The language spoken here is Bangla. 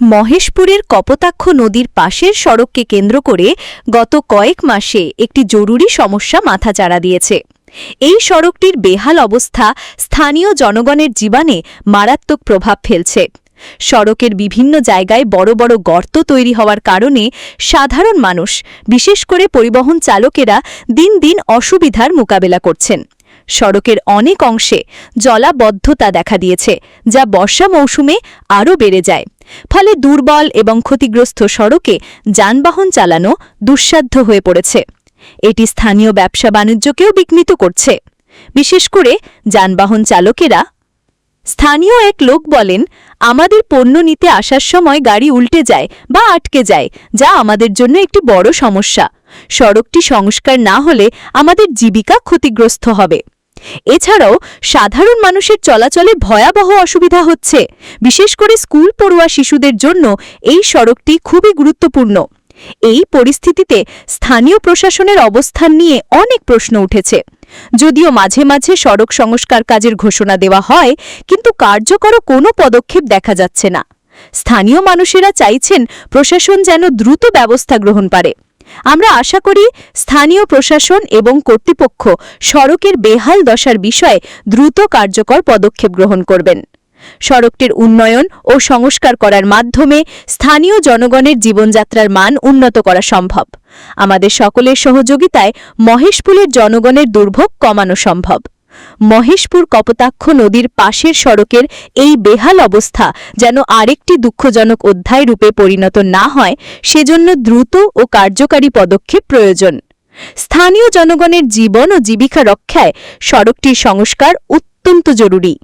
মহেশপুরের কপোতাক্ষ নদীর পাশের সড়ককে কেন্দ্র করে গত কয়েক মাসে একটি জরুরি সমস্যা মাথাচাড়া দিয়েছে। এই সড়কটির বেহাল অবস্থা স্থানীয় জনগণের জীবনে মারাত্মক প্রভাব ফেলছে। সড়কের বিভিন্ন জায়গায় বড় বড় গর্ত তৈরি হওয়ার কারণে সাধারণ মানুষ, বিশেষ করে পরিবহন চালকেরা, দিন দিন অসুবিধার মোকাবেলা করছেন। সড়কের অনেক অংশে জলাবদ্ধতা দেখা দিয়েছে, যা বর্ষা মৌসুমে আরও বেড়ে যায়। ফলে দুর্বল এবং ক্ষতিগ্রস্ত সড়কে যানবাহন চালানো দুঃসাধ্য হয়ে পড়েছে। এটি স্থানীয় ব্যবসা বাণিজ্যকেও বিঘ্নিত করছে। বিশেষ করে যানবাহন চালকেরা। স্থানীয় এক লোক বলেন, আমাদের পণ্য নিতে আসার সময় গাড়ি উল্টে যায় বা আটকে যায়, যা আমাদের জন্য একটি বড় সমস্যা। সড়কটি সংস্কার না হলে আমাদের জীবিকা ক্ষতিগ্রস্ত হবে। এছাড়াও, সাধারণ মানুষের চলাচলে ভয়াবহ অসুবিধা হচ্ছে। বিশেষ করে স্কুল পড়ুয়া শিশুদের জন্য এই সড়কটি খুবই গুরুত্বপূর্ণ। এই পরিস্থিতিতে স্থানীয় প্রশাসনের অবস্থান নিয়ে অনেক প্রশ্ন উঠেছে। যদিও মাঝে মাঝে সড়ক সংস্কার কাজের ঘোষণা দেওয়া হয়, কিন্তু কার্যকর কোনো পদক্ষেপ দেখা যাচ্ছে না। স্থানীয় মানুষেরা চাইছেন প্রশাসন যেন দ্রুত ব্যবস্থা গ্রহণ পারে। আমরা আশা করি স্থানীয় প্রশাসন এবং কর্তৃপক্ষ সড়কের বেহাল দশার বিষয়ে দ্রুত কার্যকর পদক্ষেপ গ্রহণ করবেন। সড়কটির উন্নয়ন ও সংস্কার করার মাধ্যমে স্থানীয় জনগণের জীবনযাত্রার মান উন্নত করা সম্ভব। আমাদের সকলের সহযোগিতায় মহেশপুলের জনগণের দুর্ভোগ কমানো সম্ভব। মহেশপুর কপতাক্ষ নদীর পাশের সড়কের এই বেহাল অবস্থা যেন আরেকটি দুঃখজনক অধ্যায় রূপে পরিণত না হয়, সেজন্য দ্রুত ও কার্যকারী পদক্ষেপ প্রয়োজন। স্থানীয় জনগণের জীবন ও জীবিকা রক্ষায় সড়কটির সংস্কার অত্যন্ত জরুরি।